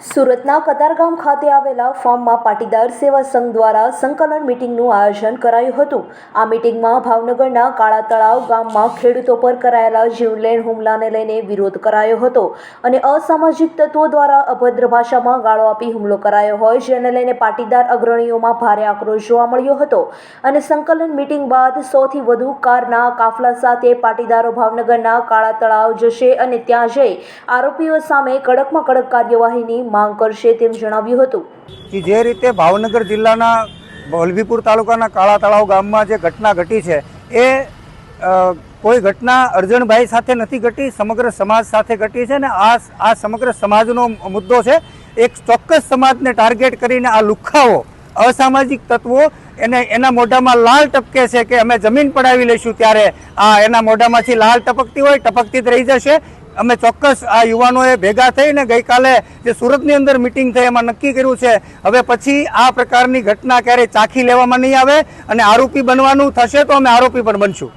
સુરતના કતારગામ ખાતે આવેલા ફોર્મમાં પાટીદાર સેવા સંઘ દ્વારા સંકલન મિટિંગનું આયોજન કરાયું હતું. આ મિટિંગમાં ભાવનગરના કાળા તળાવ ગામમાં ખેડૂતો પર કરાયેલા જીવલેણ હુમલાને લઈને વિરોધ કરાયો હતો અને અસામાજિક તત્વો દ્વારા અભદ્ર ભાષામાં ગાળો આપી હુમલો કરાયો હોય જેને લઈને પાટીદાર અગ્રણીઓમાં ભારે આક્રોશ જોવા મળ્યો હતો અને સંકલન મિટિંગ બાદ સૌથી વધુ કારના કાફલા સાથે પાટીદારો ભાવનગરના કાળા તળાવ જશે અને ત્યાં જઈ આરોપીઓ સામે કડકમાં કડક કાર્યવાહીની માંગ કરશે તેમ જણાવ્યું હતું. કે જે રીતે ભાવનગર જિલ્લાના વલભીપુર તાલુકાના કાળા તળાવ ગામમાં જે ઘટના ઘટી છે, એ કોઈ ઘટના અર્જણભાઈ સાથે નથી ઘટી, સમગ્ર સમાજ સાથે ઘટી છે ને આ આ સમગ્ર સમાજનો મુદ્દો છે. એક ચોક્કસ સમાજને ટાર્ગેટ કરીને આ લુખ્ખાઓ અસામાજિક તત્વો એને, એના મોઢામાં લાલ ટપકે છે કે અમે જમીન પડાવી લઈશું ત્યારે આ એના મોઢામાંથી લાલ ટપકતી હોય, ટપકતી જ રહી જશે. અમે ચોક્કસ આ યુવાનોએ ભેગા થઈને ગઈકાલે જે સુરતની અંદર મિટિંગ થઈ, એમાં નક્કી કર્યું છે. હવે પછી આ પ્રકારની ઘટના ક્યારેય ચાખી લેવામાં નહીં આવે અને આરોપી બનવાનું થશે તો અમે આરોપી પણ બનશું.